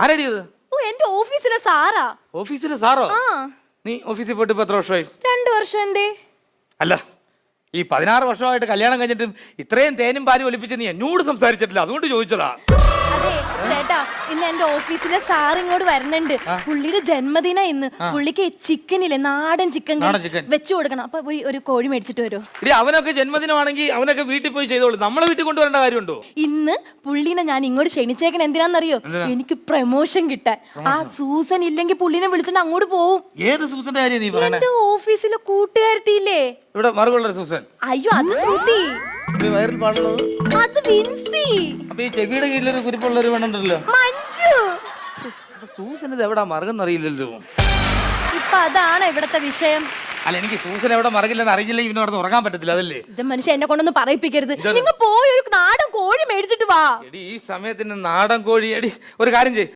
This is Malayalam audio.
ആരടി ഇത്? ഓ എന്റെ ഓഫീസിലെ സാറാ. ഓഫീസിലെ സാറോ? ആ. നീ ഓഫീസിൽ പോയിട്ട് ഇപ്പൊ എത്ര വർഷമായി? രണ്ടു വർഷം എന്തേ? അല്ല ഈ പതിനാറ് വർഷമായിട്ട് കല്യാണം കഴിഞ്ഞിട്ടും ഇത്രയും തേനും പാലും ഒലിപ്പിച്ച് നീ എന്നോട് സംസാരിച്ചിട്ടില്ല. അതുകൊണ്ട് ചോദിച്ചതാ. അതെ ചേട്ടാ ഇന്ന് എന്റെ ഓഫീസിലെ സാർ ഇങ്ങോട്ട് വരുന്നുണ്ട്. പുള്ളിയുടെ ജന്മദിന ഇന്ന്. പുള്ളിക്ക് ചിക്കൻ നാടൻ ചിക്കൻ നാടൻ chicken. വെച്ചു കൊടുക്കണം. അപ്പൊ ഒരു- ഒരു കോഴി മേടിച്ചിട്ട് വരുമോ ഇടി അവനൊക്കെ ജന്മദിനമാണെങ്കിൽ അവനൊക്കെ വീട്ടിൽ പോയി ചെയ്തോളൂ. നമ്മളെ വീട്ടിൽ കൊണ്ടുവരേണ്ട കാര്യമുണ്ടോ? ഇന്ന് പുള്ളിനെ ഞാൻ ഇങ്ങോട്ട് ക്ഷണിച്ചേക്കണ. എന്തിനാന്നറിയോ? എനിക്ക് പ്രമോഷൻ കിട്ടാൻ. ആ സൂസൻ ഇല്ലെങ്കിൽ പുള്ളിനെ വിളിച്ചിട്ട് അങ്ങോട്ട് പോവും. ഏത് സൂസന്റെ കാര്യം നീ പറയണേ? എന്റെ ഓഫീസിലെ കൂട്ടുകാരത്തിയില്ലേ? ഇവിടെ മറുകൊള്ള സൂസൻ. അയ്യോ അത് ശ്രുതി. വയറിൽ പാടുള്ളത്? അത് വിൻസി. അപ്പൊ ഈ ചെവിയുടെ കീഴിലൊരു കുരിപ്പുള്ള ഒരു വേണുണ്ടല്ലോ മഞ്ജു. സൂസൻ ഇത് എവിടാ മറകുന്നറിയില്ലല്ലോ ഇപ്പൊ അതാണ് ഇവിടത്തെ വിഷയം. അല്ല എനിക്ക് സൂസൻ എവിടെ മറകില്ലെന്ന് അറിയില്ല ഇവന് അവിടെ ഉറങ്ങാൻ പറ്റത്തില്ല അതല്ലേ? ഇത് മനുഷ്യ എന്നെ കൊണ്ടൊന്നും പറയിപ്പിക്കരുത്. നിങ്ങൾ പോയി ഒരു നാടൻ കോഴി മേടിച്ചിട്ട് വാ. എടി ഈ സമയത്തിന് നാടൻ കോഴി എടി ഒരു കാര്യം ചെയ്യ്.